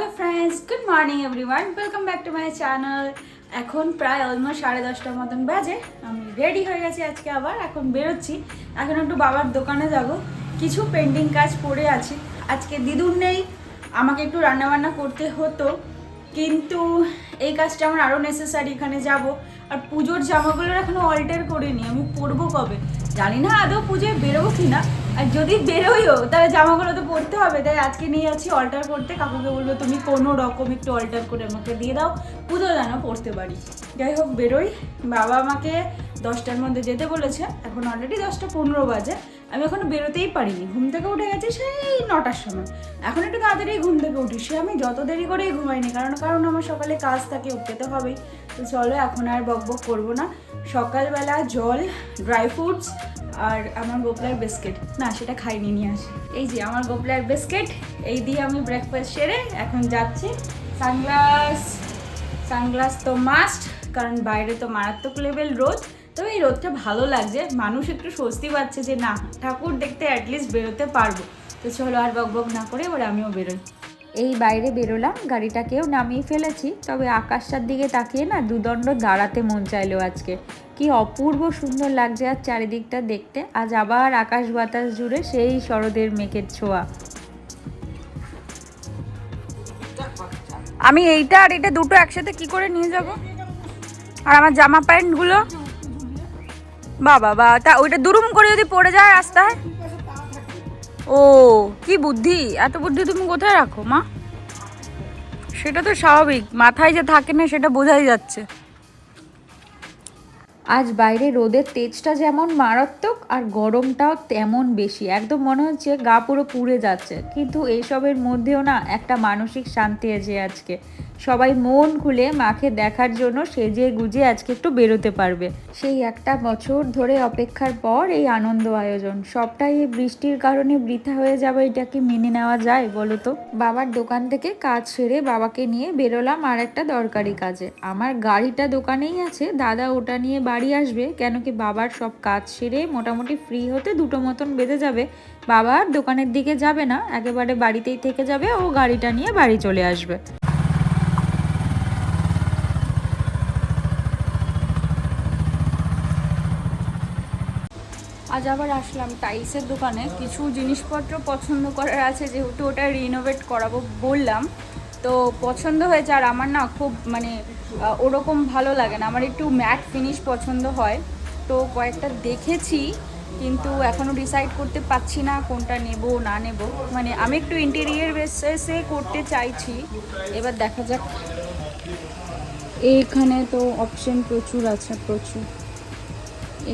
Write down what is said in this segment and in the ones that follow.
Hello friends good morning everyone welcome back to my channel এখন প্রায় almost সাড়ে দশটার মতন বাজে। আমি রেডি হয়ে গেছি আজকে আবার। এখন বেরোচ্ছি। এখন একটু বাবার দোকানে যাব। কিছু পেন্টিং কাজ পড়ে আছে। আজকে দিদুর নেই। আমাকে একটু রান্নাবান্না করতে হতো। কিন্তু এই কাজটা আমার আরও নেসেসারি এখানে যাব। আর পুজোর জামাগুলোর এখনও অল্টার করিনি। আমি পরবো কবে? জানি না আদৌ পুজোয় বেরোবো কি না আর যদি বেরোইও তাহলে জামাগুলো তো পরতে হবে। তাই আজকে নিয়ে যাচ্ছি অল্টার করতে। কাকুকে বলব, তুমি কোনো রকম একটু অল্টার করে আমাকে দিয়ে দাও। পুজো যেন পড়তে পারি। যাই হোক, বেরোই। বাবা আমাকে দশটার মধ্যে যেতে বলেছে। এখন অলরেডি দশটা পনেরো বাজে। আমি এখনও বেরোতেই পারিনি। ঘুম থেকে উঠে গেছি সেই নটার সময়। এখন একটু তাড়াতাড়ি ঘুম থেকে উঠি। সে আমি যত দেরি করেই ঘুমাইনি, কারণ কারণ আমার সকালে কাজ থাকে উঠতে তো হবেই। তো চলো, এখন আর বক বক করব না। সকালবেলা জল ড্রাই ফ্রুটস আর আমার গোপলার বিস্কিট। না, সেটা খাইনি, নিয়ে আসি। এই যে আমার গোপলার বিস্কিট, এই দিয়ে আমি ব্রেকফাস্ট সেরে এখন যাচ্ছি। সানগ্লাস সানগ্লাস তো মাস্ট কারণ বাইরে তো মারাত্মক লেভেল রোদ। তবে এই রোদটা ভালো লাগছে। মানুষ একটু স্বস্তি পাচ্ছে যে, না, ঠাকুর দেখতে অ্যাটলিস্ট বেরোতে পারব। তো চলো আর বক বক না করে এবার আমিও বেরোই। এই বাইরে বেরোলাম গাড়িটাকেও নামিয়ে ফেলেছি, তবে আকাশটার দিকে তাকিয়ে না দুদণ্ড দাঁড়াতে মন চাইলো আজকে। কি অপূর্ব সুন্দর লাগছে আর চারিদিকটা দেখতে, আজ আবার আকাশ বাতাস জুড়ে সেই শরদের মেঘের ছোঁয়া। আমি এইটা আর এটা দুটো একসাথে কি করে নিয়ে যাব? আর আমার জামা প্যান্টগুলো? বাবা বা তা ওইটা দুরুম করে যদি পড়ে যায় রাস্তায়? ও, কি বুদ্ধি? এত বুদ্ধি তুমি কোথায় রাখো, মা? সেটা তো স্বাভাবিক। মাথায় যে থাকে না, সেটা বোঝাই যাচ্ছে। আজ বাইরে রোদের তেজটা যেমন মারাত্মক আর গরমটাও তেমন বেশি। একদম মনে হচ্ছে গা পুরো পুড়ে যাচ্ছে। কিন্তু এইসবের মধ্যেও না একটা মানসিক শান্তি আছে আজকে। সবাই মন খুলে মাকে দেখার জন্য সেজে গুজে আজকে একটু বেরোতে পারবে। সেই একটা বছর ধরে অপেক্ষার পর এই আনন্দ আয়োজন। সবটাই এই বৃষ্টির কারণে বৃথা হয়ে যাবে, এটা কি মেনে নেওয়া যায় বলো তো? বাবার দোকান থেকে কাজ সেরে বাবাকে নিয়ে বেরোলাম আর একটা দরকারি কাজে। আমার গাড়িটা দোকানেই আছে, দাদা ওটা নিয়ে বাড়ি আসবে, কেন কি বাবার সব কাজ সেরে মোটামুটি ফ্রি হতে দুটো মতন বেঁধে যাবে। বাবা আর দোকানের দিকে যাবে না, একেবারে বাড়িতেই থেকে যাবে, ও গাড়িটা নিয়ে বাড়ি চলে আসবে। আজ আবার আসলাম টাইলসের দোকানে। কিছু জিনিসপত্র পছন্দ করার আছে, যেহেতু ওটা রিনোভেট করাবো বললাম। তো পছন্দ হয়েছে, আর আমার না খুব মানে ওরকম ভালো লাগে না। আমার একটু ম্যাট ফিনিশ পছন্দ হয়। তো কয়েকটা দেখেছি, কিন্তু এখনও ডিসাইড করতে পারছি না কোনটা নেব, না নেব। মানে আমি একটু ইন্টেরিয়ার বেসেসে করতে চাইছি। এবার দেখা যাক। এইখানে তো অপশন প্রচুর আছে, প্রচুর।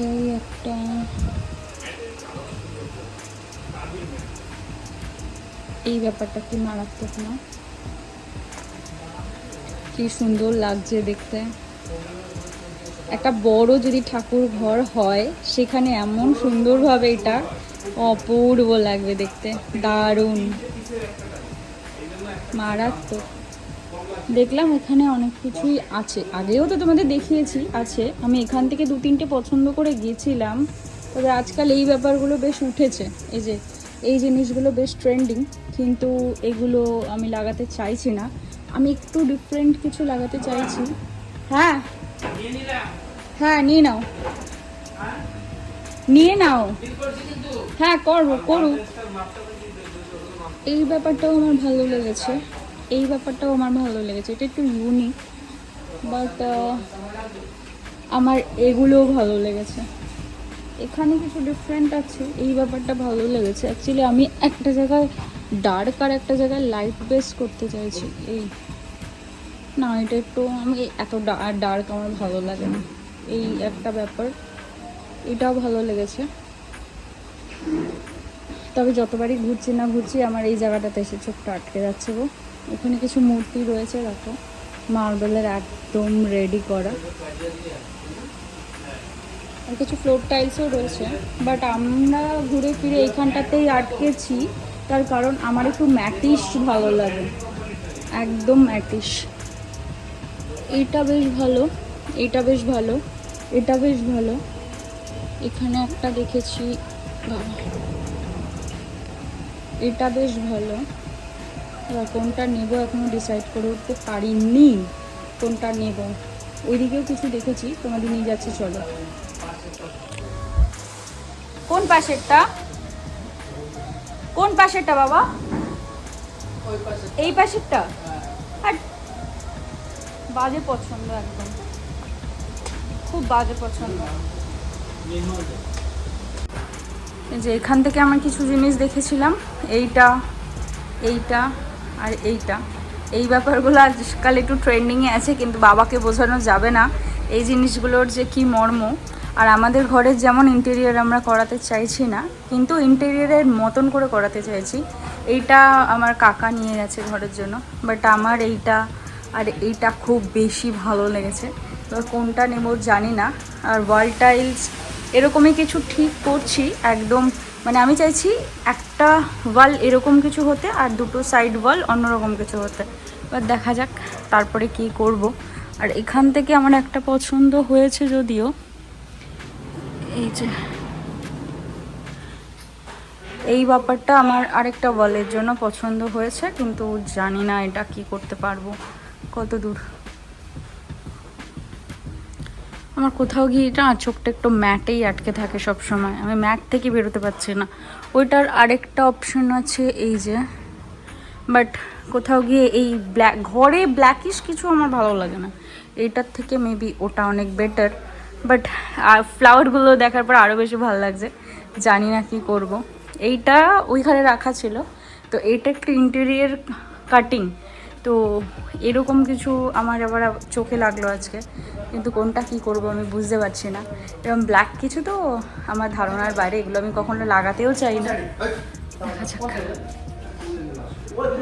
এই একটা। এই ব্যাপারটা কি মারাত্মক না? কি সুন্দর লাগছে দেখতে। একটা বড় যদি ঠাকুর ঘর হয়, সেখানে এমন সুন্দরভাবে এটা অপূর্ব লাগবে দেখতে। দারুণ। মারাত্মক। দেখলাম এখানে অনেক কিছুই আছে। আগেও তো তোমাদের দেখিয়েছি, আছে। আমি এখান থেকে দু তিনটে পছন্দ করে গিয়েছিলাম। তবে আজকাল এই ব্যাপারগুলো বেশ উঠেছে। এই যে, এই জিনিসগুলো বেশ ট্রেন্ডিং কিন্তু এগুলো আমি লাগাতে চাইছি না। আমি একটু ডিফারেন্ট কিছু লাগাতে চাইছি। হ্যাঁ। হ্যাঁ নিয়ে নাও। নিয়ে নাও। হ্যাঁ করব, করুক। এই ব্যাপারটাও আমার ভালো লেগেছে। এই ব্যাপারটাও আমার ভালো লেগেছে। এটা একটু ইউনিক বাট আমার এগুলোও ভালো লেগেছে। এখানে কিছু ডিফারেন্ট আছে। এই ব্যাপারটা ভালো লেগেছে। অ্যাকচুয়ালি আমি একটা জায়গায় ডার্ক আর একটা জায়গায় লাইট বেস করতে চাইছি। এই না, এটা একটু আমি এত ডার্ক আমার ভালো লাগে না। এই একটা ব্যাপার, এটাও ভালো লেগেছে। তবে যতবারই ঘুরছি না ঘুরছি, আমার এই জায়গাটাতে এসে চোখটা আটকে যাচ্ছে গো। ওখানে কিছু মূর্তি রয়েছে দেখো মার্বেলের একদম রেডি করা। আর কিছু ফ্লোর টাইলসও রয়েছে। বাট আমরা ঘুরে ফিরে এইখানটাতেই আটকেছি। তার কারণ আমার একটু ম্যাটিশ ভালো লাগে। একদম ম্যাটিশ। এইটা বেশ ভালো এটা বেশ ভালো, এটা বেশ ভালো। এখানে একটা দেখেছি এটা বেশ ভালো। কোনটা নেব এখনও ডিসাইড করে উঠতে পারিনি। কোনটা নেব? ওইদিকেও কিছু দেখেছি, তোমাদের নিয়ে যাচ্ছে, চলো। কোন পাশেরটা? কোন পাশেরটা বাবা? এই পাশেরটা? বাজে পছন্দ একদম। খুব বাজে পছন্দ। যে এখান থেকে আমার কিছু জিনিস দেখেছিলাম। এইটা এইটা আর এইটা। এই ব্যাপারগুলো আজকাল একটু ট্রেন্ডিংয়ে আছে, কিন্তু বাবাকে বোঝানো যাবে না। এই জিনিসগুলোর যে কি মর্ম। আর আমাদের ঘরের যেমন ইন্টেরিয়ার আমরা করাতে চাইছি না, কিন্তু ইন্টেরিয়ারের মতন করে করাতে চাইছি। এইটা আমার কাকা নিয়ে গেছে ঘরের জন্য বাট আমার এইটা আর এইটা খুব বেশি ভালো লেগেছে। এবার কোনটা নেব জানি না। আর ওয়াল টাইলস, এরকমই কিছু ঠিক করছি, একদম মানে আমি চাইছি একটা ওয়াল এরকম কিছু হতে আর দুটো সাইড ওয়াল অন্যরকম কিছু হতে। এবার দেখা যাক তারপরে কি করব। আর এখান থেকে আমার একটা পছন্দ হয়েছে যদিও, এই যে এই ব্যাপারটা আমার আরেকটা ওয়ালের জন্য পছন্দ হয়েছে, কিন্তু জানি না এটা কি করতে পারব। কত দূর? আমার কোথাও গিয়ে এটা চোখটা একটু ম্যাটেই আটকে থাকে সব সময় আমি ম্যাট থেকে বেরোতে পারছি না। ওইটার আরেকটা অপশন আছে এই যে বাট কোথাও গিয়ে এই ব্ল্যাক ঘরে ব্ল্যাকিশ কিছু আমার ভালো লাগে না। এইটার থেকে মেবি ওটা অনেক বেটার বাট আর ফ্লাওয়ারগুলো দেখার পর আরও বেশি ভালো লাগছে। জানি না কি করব। এইটা ওইখানে রাখা ছিল। তো এইটা একটু ইন্টেরিয়ার কাটিং তো এরকম কিছু আমার আবার চোখে লাগল আজকে। কিন্তু কোনটা কি করব আমি বুঝতে পারছি না। এরকম ব্ল্যাক কিছু তো আমার ধারণার বাইরে, এগুলো আমি কখনো লাগাতেও চাই না। যাক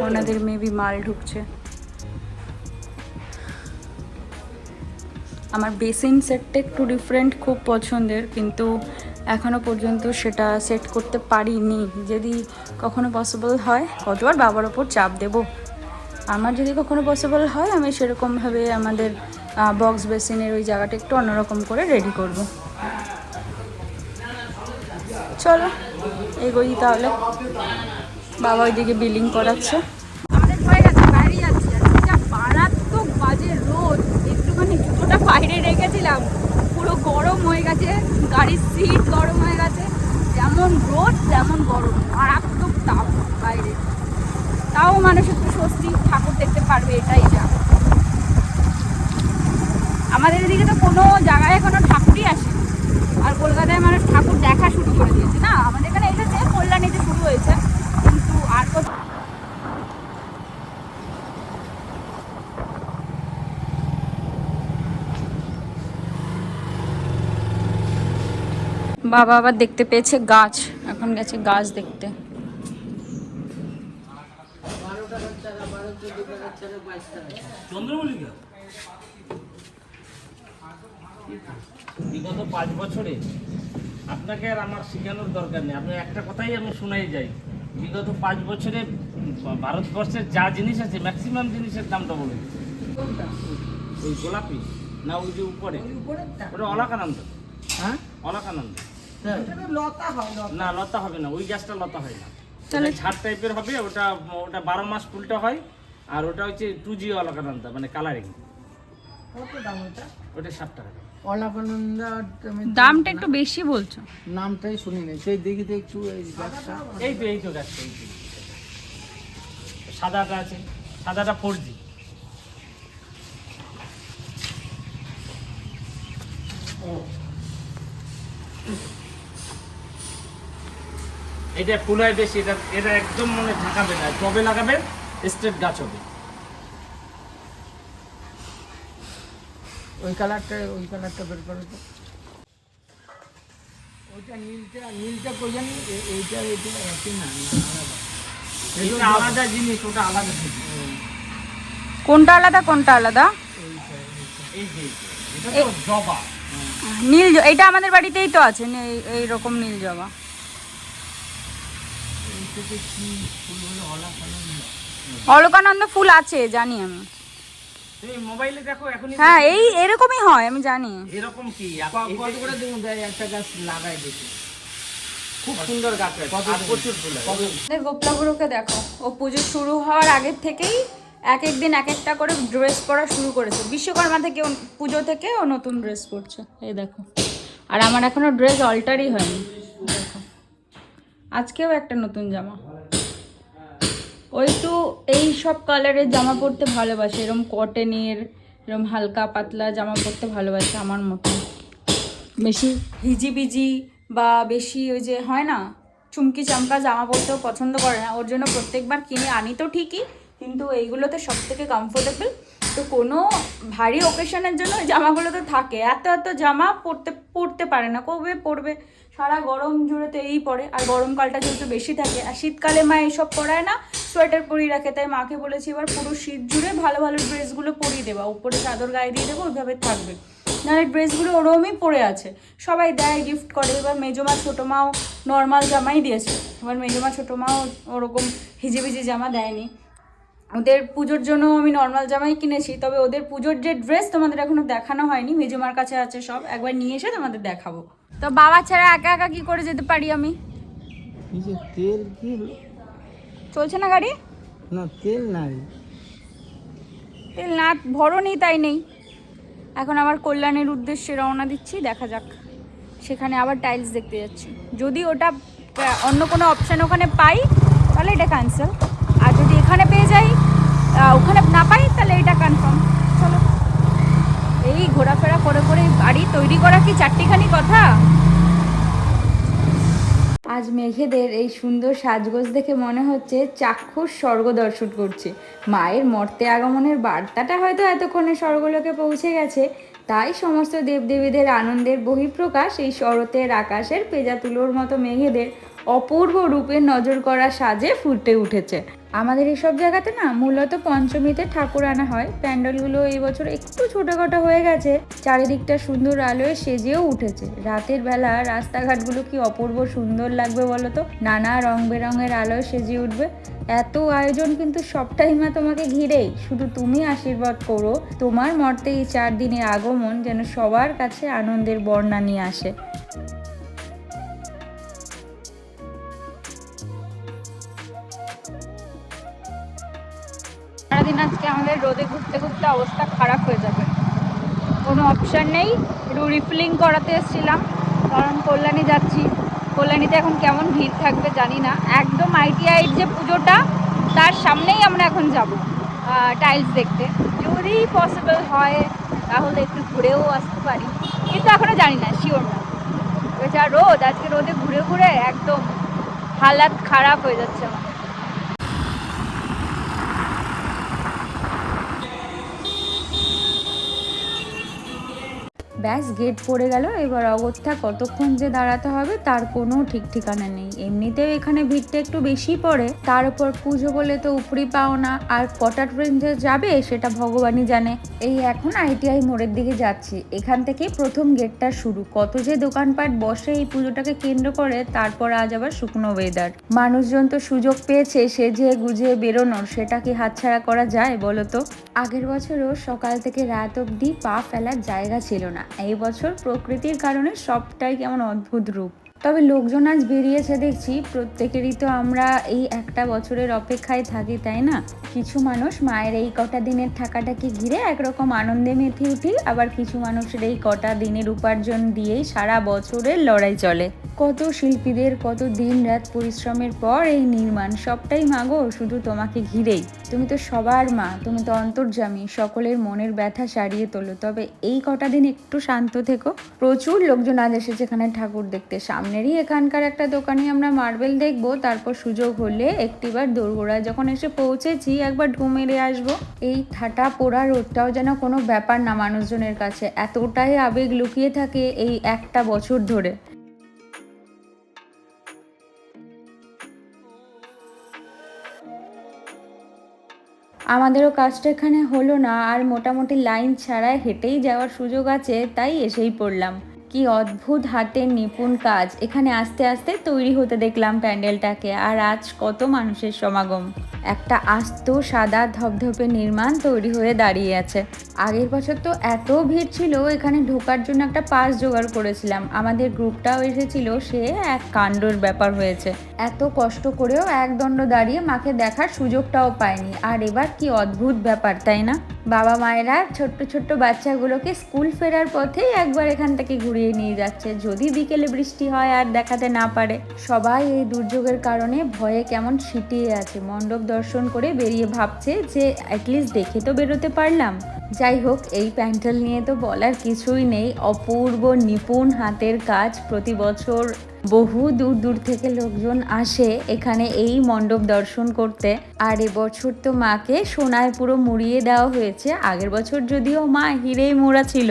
ওনাদের মেবি মাল ঢুকছে। আমার বেসিন সেটটা একটু ডিফারেন্ট খুব পছন্দের, কিন্তু এখনও পর্যন্ত সেটা সেট করতে পারিনি। যদি কখনো পসিবল হয় কতবার বাবার ওপর চাপ দেব। আমার যদি কখনো পসিবল হয়, আমি সেরকমভাবে আমাদের বক্স বেসিনের ওই জায়গাটা একটু অন্যরকম করে রেডি করব। চলো, এগোই তাহলে। বাবা ওইদিকে বিলিং করাচ্ছে। আমাদের হয়ে গেছে বাইরে যাচ্ছি যা মারাত্মক বাজে রোদ। একটুখানি জুতোটা বাইরে রেখেছিলাম। পুরো গরম হয়ে গেছে, গাড়ির সিট গরম হয়ে গেছে। যেমন রোদ, তেমন গরম। মারাত্মক তাপ বাইরে। তাও মানুষ একটু স্বস্তি। পারবে, এটাই যা। আমাদের এদিকে তো কোনো জায়গায় কোনো ঠাকুরই আসে আর কলকাতায় মানুষ ঠাকুর দেখা শুরু করে দিয়েছে, না? আমাদের এখানে এসেছে, কল্যাণীতে শুরু হয়েছে, কিন্তু আর বাবা আবার দেখতে পেয়েছে গাছ, এখন গেছে গাছ দেখতে। চন্দ্রমল্লিকা? বিগত পাঁচ বছরে আপনাকে আর আমার শেখানোর দরকার নেই। আপনার একটা কথাই আমি শোনাই যাই। বিগত পাঁচ বছরে ভারতবর্ষের যা জিনিস আছে ম্যাক্সিমাম জিনিসের দামটা বলে ওই গোলাপি না ওই যে উপরে? ওটা অলাকানন্দ। হ্যাঁ? অলাকানন্দ। লতা হয় না লতা হবে না। ওই গাছটা লতা হয় না। ঝাড় টাইপের হবে ওটা ওটা বারো মাস ফুলটা হয়। আর ওটা হচ্ছে টু জি অলকানন্দা মানে কালারিং কত দাম ওটা? ওটা ষাট টাকা দাম। দামটা একটু বেশি বলছো। নামটাই শুনি নাই। সেই দেখি তো একটু এই গাছটা এই তো এই তো গাছটা এই সাদাটা আছে সাদাটা ফোর জি এটা ফুল হয় বেশি এটা এটা একদম মনে ঢাকাবে না। টবে লাগাবেন স্ট্রেট গাছ হবে। ওই কালারটা ওই কালারটা বের করো তো। ওইটা নীলটা নীলটা কই জানি এইটা এইটা একই না। এটা আলাদা জিনিস ওটা আলাদা জিনিস। কোনটা আলাদা কোনটা আলাদা? এই যে এটা তো জবা। নীল জ- এইটা আমাদের বাড়িতেই তো আছে এই- এইরকম নীল জবা। এইটাতে কি ফুল হলো অলাকানন্দা অলকানন্দ ফুল আছে জানি আমি। তুমি মোবাইলে দেখো এখনই হ্যাঁ এই এরকমই হয় আমি জানি। এরকম কি? কত করে দেবো একটা গাছ লাগাই দেখি? খুব সুন্দর গাছ প্রচুর ফুল গোপলাগুলোকে দেখো ও পুজো শুরু হওয়ার আগের থেকেই এক এক দিন এক একটা করে ড্রেস পরা শুরু করেছে। বিশ্বকর্মা থেকে পুজো থেকে ও নতুন ড্রেস পরছে। এই দেখো। আর আমার এখনও ড্রেস অল্টারই হয়নি। দেখো। আজকেও একটা নতুন জামা। ও একটু এই সব কালারের জামা পরতে ভালোবাসে এরকম কটনের এরকম হালকা পাতলা জামা পরতে ভালোবাসে আমার মতো। বেশি হিজিবিজি বা বেশি ওই যে হয় না, চুমকি চামকা জামা পরতেও পছন্দ করে না। ওর জন্য প্রত্যেকবার কিনে আনি তো ঠিকই, কিন্তু এইগুলোতে সব থেকে কমফোর্টেবল তো কোনো ভারী ওকেশনের জন্য জামাগুলো তো থাকে। এত এত জামা পরতে পরতে পারে না, কবে পরবে সারা গরম জুড়ে তো এই পরে আর গরমকালটা যেহেতু বেশি থাকে, আর শীতকালে মা এইসব পরায় না, সোয়েটার পরিয়ে রাখে, তাই মাকে বলেছি এবার পুরো শীত জুড়ে ভালো ভালো ড্রেসগুলো পরিয়ে দেবা, উপরে চাদর গায়ে দিয়ে দেবো, ওইভাবে থাকবে। নাহলে ড্রেসগুলো ওরমই পরে আছে। সবাই দেয় গিফট করে, এবার মেজমা ছোটো মাও নর্মাল জামাই দিয়েছে। এবার মেজমা ছোটো মাও ওরকম হিজিবিজি জামা দেয়নি। ওদের পুজোর জন্য আমি নর্মাল জামাই কিনেছি, তবে ওদের পুজোর যে ড্রেস তোমাদের এখনও দেখানো হয়নি মেজমার কাছে আছে সব, একবার নিয়ে এসে তোমাদের দেখাবো। তো বাবা ছাড়া একা একা কি করে যেতে পারি আমি? এই যে তেল কি? চলছে না গাড়ি? না তেল নাই। তেল না ভরো নেই তাই নেই। এখন আবার কল্যাণের উদ্দেশ্যে রওনা দিচ্ছি দেখা যাক। সেখানে আবার টাইলস দেখতে যাচ্ছি। যদি ওটা অন্য কোনো অপশান ওখানে পাই তাহলে এটা ক্যান্সেল আর যদি এখানে পেয়ে যাই ওখানে না পাই তাহলে এটা কনফার্ম চলো এই ঘোরাফেরা করে করে গাড়ি তৈরি করা কি চারটিখানি কথা? আজ মেঘেদের এই সুন্দর সাজগোজ দেখে মনে হচ্ছে চাক্ষুষ স্বর্গ দর্শন করছে। মায়ের মর্তে আগমনের বার্তাটা হয়তো এতক্ষণে স্বর্গলোকে পৌঁছে গেছে। তাই সমস্ত দেবদেবীদের আনন্দের বহিঃপ্রকাশ এই শরতের আকাশের পেজা তুলোর মতো মেঘেদের অপূর্ব রূপে নজর করা সাজে ফুটে উঠেছে। আমাদের এইসব জায়গাতে না মূলত পঞ্চমীতে ঠাকুর আনা হয়। প্যান্ডেলগুলো এই বছর একটু ছোটোখাটো হয়ে গেছে, চারিদিকটা সুন্দর আলোয় সেজেও উঠেছে। রাতের বেলা রাস্তাঘাটগুলো কি অপূর্ব সুন্দর লাগবে বলো তো? নানা রং বেরঙের আলোয় সেজে উঠবে। এত আয়োজন কিন্তু সবটাই মা তোমাকে ঘিরেই। শুধু তুমি আশীর্বাদ করো। তোমার মর্তে এই চার দিনের আগমন যেন সবার কাছে আনন্দের বর্ণা নিয়ে আসে। সারাদিন আজকে আমাদের রোদে ঘুরতে ঘুরতে অবস্থা খারাপ হয়ে যাবে। কোনো অপশান নেই। একটু রিফিলিং করাতে এসেছিলাম। কারণ কল্যাণী যাচ্ছি। কল্যাণীতে এখন কেমন ভিড় থাকবে জানি না। একদম আইটিআইয়ের যে পুজোটা, তার সামনেই আমরা এখন যাব টাইলস দেখতে। যদি পসিবল হয়, তাহলে একটু ঘুরেও আসতে পারি। কিন্তু এখনও জানি না শিওর না। যা রোদ, আজকে রোদে ঘুরে ঘুরে একদম হালাত খারাপ হয়ে যাচ্ছে আমার। ব্যাস গেট পড়ে গেল। এবার অগত্যা কতক্ষণ যে দাঁড়াতে হবে তার কোনো ঠিক ঠিকানা নেই। এমনিতেও এখানে ভিড়টা একটু বেশি পড়ে। তার উপর পুজো বলে তো উপরি পাও না। আর কটা ট্রেন যে যাবে সেটা ভগবানই জানে। এই এখন আইটিআই মোড়ের দিকে যাচ্ছি। এখান থেকেই প্রথম গেটটা শুরু। কত যে দোকানপাট বসে এই পুজোটাকে কেন্দ্র করে, তারপর আজ আবার শুকনো ওয়েদার মানুষজন তো সুযোগ পেয়েছে সে যে গুজে বেরোনোর। সেটা কি হাতছাড়া করা যায় বলো তো? আগের বছরও সকাল থেকে রাত অবধি পা ফেলার জায়গা ছিল না। এই বছর প্রকৃতির কারণে সবটাই কেমন অদ্ভুত রূপ। তবে লোকজন আজ বেরিয়েছে দেখছি, প্রত্যেকেরই তো আমরা এই একটা বছরের অপেক্ষায় থাকি, তাই না? কিছু মানুষ মায়ের এই কটা দিনের থাকাটাকে ঘিরে একরকম আনন্দে মেতে উঠি, আবার কিছু মানুষের এই কটা দিনের উপার্জন দিয়েই সারা বছরের লড়াই চলে। কত শিল্পীদের, কত দিন রাত পরিশ্রমের পর এই নির্মাণ, সবটাই মাগো, শুধু তোমাকে ঘিরেই। তুমি তো সবার মা, তুমি তো অন্তর্জামী সকলের মনের ব্যথা সারিয়ে তোলো। তবে এই কটা দিন একটু শান্ত থেকো। প্রচুর লোকজন আজ এসেছে এখানে ঠাকুর দেখতে। সামনেরই এখানকার একটা দোকানে আমরা মার্বেল দেখব, তারপর সুযোগ হলে একটিবার দোরগোড়ায় যখন এসে পৌঁছেছি, একবার ঢু মেরে আসব। এই ঠাটা পোড়া রোদটাও যেন কোনো ব্যাপার না মানুষজনের কাছে। এতটাই আবেগ লুকিয়ে থাকে এই একটা বছর ধরে। আমাদেরও কাজটা এখানে হলো না, আর মোটামুটি লাইন ছাড়ায় হেঁটেই যাওয়ার সুযোগ আছে, তাই এসেই পড়লাম। কি অদ্ভুত হাতের নিপুণ কাজ। এখানে আস্তে আস্তে তৈরি হতে দেখলাম প্যান্ডেলটাকে। আর আজ কত মানুষের সমাগম। একটা আস্ত সাদা ধপধপে নির্মাণ তৈরি হয়ে দাঁড়িয়ে আছে। আগের বছর তো এত ভিড় ছিল, এখানে ঢোকার জন্য একটা পাস জোগাড় করেছিলাম। আমাদের গ্রুপটাও এসেছিল, সে এক কাণ্ডর ব্যাপার হয়েছে। এত কষ্ট করেও এক দণ্ড দাঁড়িয়ে মাকে দেখার সুযোগটাও পায়নি আর এবার কি অদ্ভুত ব্যাপার, তাই না? বাবা মায়েরা ছোট্ট ছোট্ট বাচ্চাগুলোকে স্কুল ফেরার পথেই একবার এখান থেকে ঘুরিয়ে নিয়ে যাচ্ছে। যদি বিকেলে বৃষ্টি হয় আর দেখাতে না পারে, সবাই এই দুর্যোগের কারণে ভয়ে কেমন ছিটিয়ে আছে। মণ্ডপ দর্শন করে বেরিয়ে ভাবছে যে অ্যাটলিস্ট দেখে তো বেরোতে পারলাম। যাই হোক, এই প্যান্ডেল নিয়ে তো বলার কিছুই নেই। অপূর্ব নিপুণ হাতের কাজ প্রতি বছর বহু দূর দূর থেকে লোকজন আসে এখানে এই মণ্ডপ দর্শন করতে। আর এবছর তো মাকে সোনায় পুরো মুড়িয়ে দেওয়া হয়েছে। আগের বছর যদিও মা হিরেই মোড়া ছিল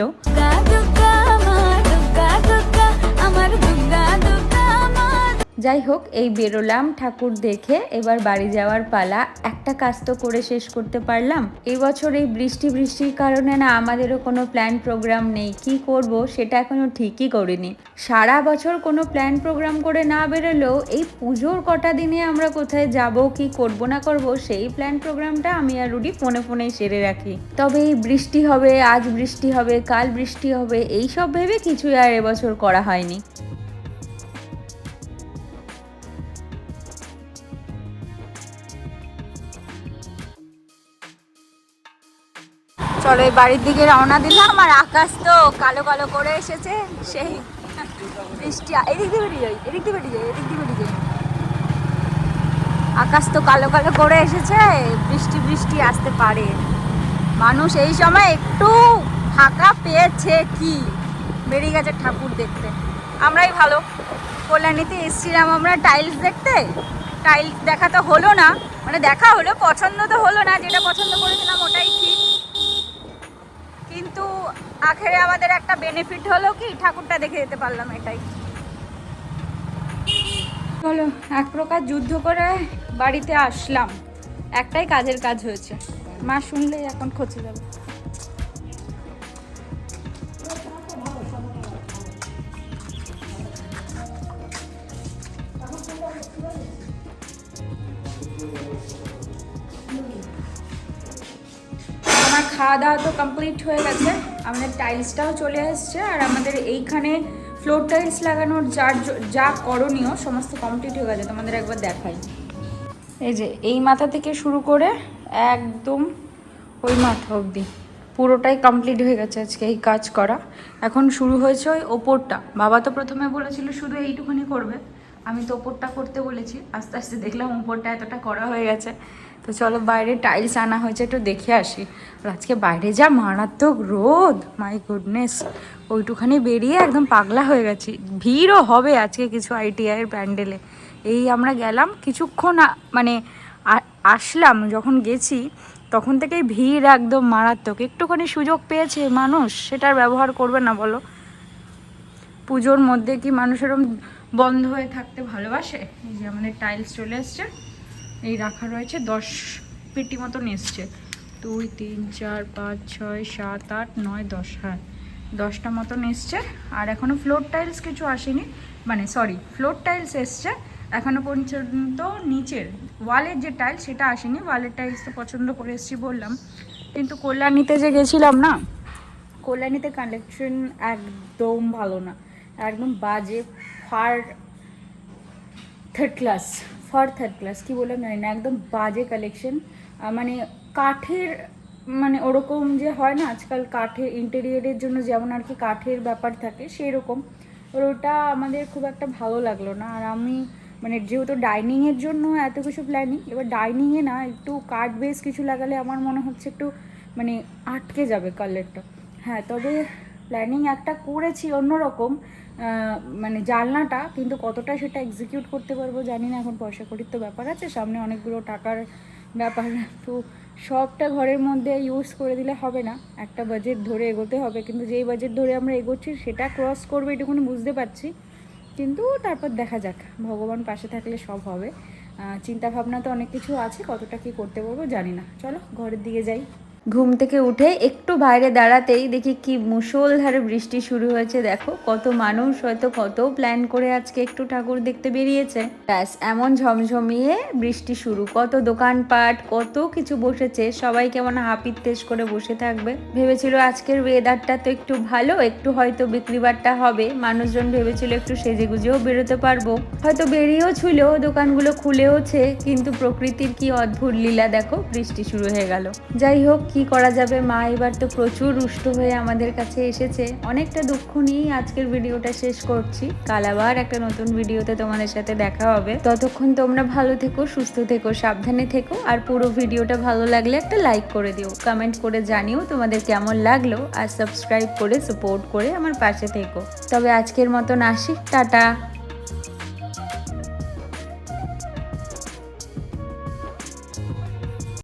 যাই হোক এই বেরোলাম ঠাকুর দেখে, এবার বাড়ি যাওয়ার পালা। একটা কাজ তো করে শেষ করতে পারলাম। এই বছর এই বৃষ্টি বৃষ্টির কারণে না আমাদেরও কোনো প্ল্যান প্রোগ্রাম নেই। কি করব সেটা এখনও ঠিকই করিনি। সারা বছর কোনো প্ল্যান প্রোগ্রাম করে না বেরোলেও এই পুজোর কটা দিনে আমরা কোথায় যাব, কি করব, না করব, সেই প্ল্যান প্রোগ্রামটা আমি আর রুডি ফোনে ফোনেই সেরে রাখি। তবে এই বৃষ্টি হবে, আজ বৃষ্টি হবে, কাল বৃষ্টি হবে এই সব ভেবে কিছুই আর এবছর করা হয়নি। চলো বাড়ির দিকে রওনা দিলাম। আর আকাশ তো কালো কালো করে এসেছে, সেই বৃষ্টি এদিক দিয়ে বেরিয়ে যাই, এদিক দিয়ে বেরিয়ে যাই, এদিক দিয়ে বেরিয়ে যাই। আকাশ তো কালো কালো করে এসেছে, বৃষ্টি বৃষ্টি আসতে পারে। মানুষ এই সময় একটু ফাঁকা পেয়েছে কি? বেরিয়ে গেছে ঠাকুর দেখতে। আমরাই ভালো। কল্যাণীতে এসেছিলাম আমরা টাইলস দেখতে। টাইলস দেখা তো হলো না মানে দেখা হলো, পছন্দ তো হলো না, যেটা পছন্দ করেছিলাম ওটাই ঠিক। আখেরে আমাদের একটা বেনিফিট হলো কি? ঠাকুরটা দেখে যেতে পারলাম এটাই। বলো এক প্রকার যুদ্ধ করে বাড়িতে আসলাম। একটাই কাজের কাজ হয়েছে। মা শুনলেই এখন খচে যাবে। খাওয়া দাওয়া তো কমপ্লিট হয়ে গেছে। আমাদের টাইলসটাও চলে এসছে আর আমাদের এইখানে ফ্লোর টাইলস লাগানোর যার যা করণীয় সমস্ত কমপ্লিট হয়ে গেছে। তোমাদের একবার দেখাই। এই যে, এই মাথা থেকে শুরু করে একদম ওই মাথা অবধি। পুরোটাই কমপ্লিট হয়ে গেছে আজকে এই কাজ করা। এখন শুরু হয়েছে ওই ওপরটা। বাবা তো প্রথমে বলেছিল শুধু এইটুকুনি করবে। আমি তো ওপরটা করতে বলেছি। আস্তে আস্তে দেখলাম ওপরটা এতটা করা হয়ে গেছে। তো চলো বাইরে টাইলস আনা হয়েছে, একটু দেখে আসি। আর আজকে বাইরে যা মারাত্মক রোদ মাই গুডনেস ওইটুখানি বেরিয়ে একদম পাগলা হয়ে গেছি। ভিড়ও হবে আজকে কিছু আইটিআইয়ের প্যান্ডেলে এই আমরা গেলাম কিছুক্ষণ মানে আসলাম যখন গেছি, তখন থেকেই ভিড় একদম মারাত্মক। একটুখানি সুযোগ পেয়েছে মানুষ, সেটার ব্যবহার করবে না বলো। পুজোর মধ্যে কি মানুষ এরকম বন্ধ হয়ে থাকতে ভালোবাসে? এই যে আমাদের টাইলস চলে এসছে। এই রাখা রয়েছে। দশ পেটি মতন এসছে। দুই, তিন, চার, পাঁচ, ছয়, সাত, আট, নয়, দশ হ্যাঁ দশটা মতন এসছে। আর এখনও ফ্লোর টাইলস কিছু আসেনি। মানে সরি ফ্লোর টাইলস এসছে। এখনও পর্যন্ত নিচের ওয়ালের যে টাইলস সেটা আসেনি। ওয়ালের টাইলস তো পছন্দ করে এসছি বললাম। কিন্তু কল্যাণীতে যে গেছিলাম না, কল্যাণীতে কালেকশন একদম ভালো না। একদম বাজে far third class for third class কী বললাম জানি না, একদম বাজে কালেকশন মানে কাঠের মানে ওরকম যে হয় না, আজকাল কাঠের ইন্টেরিয়ারের জন্য যেমন আর কি কাঠের ব্যাপার থাকে সেই রকম ওটা আমাদের খুব একটা ভালো লাগল না। আর আমি মানে যেহেতু ডাইনিংয়ের জন্য এত কিছু প্ল্যানিং এবার ডাইনিংয়ে না, একটু কাঠ বেস কিছু লাগালে আমার মনে হচ্ছে একটু মানে আটকে যাবে কালারটা হ্যাঁ তবে প্ল্যানিং একটা করেছি অন্যরকম মানে জানলাটা, কিন্তু কতটা সেটা এক্সিকিউট করতে পারব জানি না, এখন পয়সা করির তো ব্যাপার আছে, সামনে অনেকগুলো টাকার ব্যাপার, তো সবটা ঘরের মধ্যে ইউজ করে দিলে হবে না, একটা বাজেট ধরে এগোতে হবে, কিন্তু যেই বাজেট ধরে আমরা এগোচ্ছি, সেটা ক্রস করবে এটুকুনি বুঝতে পারছি, কিন্তু তারপর দেখা যাক, ভগবান পাশে থাকলে সব হবে চিন্তা ভাবনা তো অনেক কিছু আছে, কতটা কি করতে পারব জানি না, চলো ঘরের দিকে যাই। ঘুম থেকে উঠে একটু বাইরে দাঁড়াতেই দেখি কি মুষলধারে বৃষ্টি শুরু হয়েছে। দেখো, কত মানুষ, হয়তো কত প্ল্যান করে আজকে একটু ঠাকুর দেখতে বেরিয়েছে। ব্যাস, এমন ঝমঝমিয়ে বৃষ্টি শুরু। কত দোকানপাট, কত কিছু বসেছে। সবাই কেমন হাপির তেজ করে বসে থাকবে। ভেবেছিল আজকের ওয়েদারটা তো একটু ভালো, একটু হয়তো বিক্রিবারটা হবে। মানুষজন ভেবেছিল একটু সেজে গুজেও বেরোতে পারব। হয়তো বেরিয়েও ছিল দোকানগুলো খুলেওছে। কিন্তু প্রকৃতির কি অদ্ভুত লীলা, দেখো, বৃষ্টি শুরু হয়ে গেল। যাই হোক কি করা যাবে? মা এবার তো প্রচুর রুষ্ট হয়ে আমাদের কাছে এসেছে। অনেকটা দুঃখ নিয়েই আজকের ভিডিওটা শেষ করছি। কাল আবার একটা নতুন ভিডিওতে তোমাদের সাথে দেখা হবে। ততক্ষণ তোমরা ভালো থেকো, সুস্থ থেকো, সাবধানে থেকো। আর পুরো ভিডিওটা ভালো লাগলে একটা লাইক করে দিও। কমেন্ট করে জানিও তোমাদের কেমন লাগল। আর সাবস্ক্রাইব করে সাপোর্ট করে আমার পাশে থেকো। তবে আজকের মতন আসি। টাটা!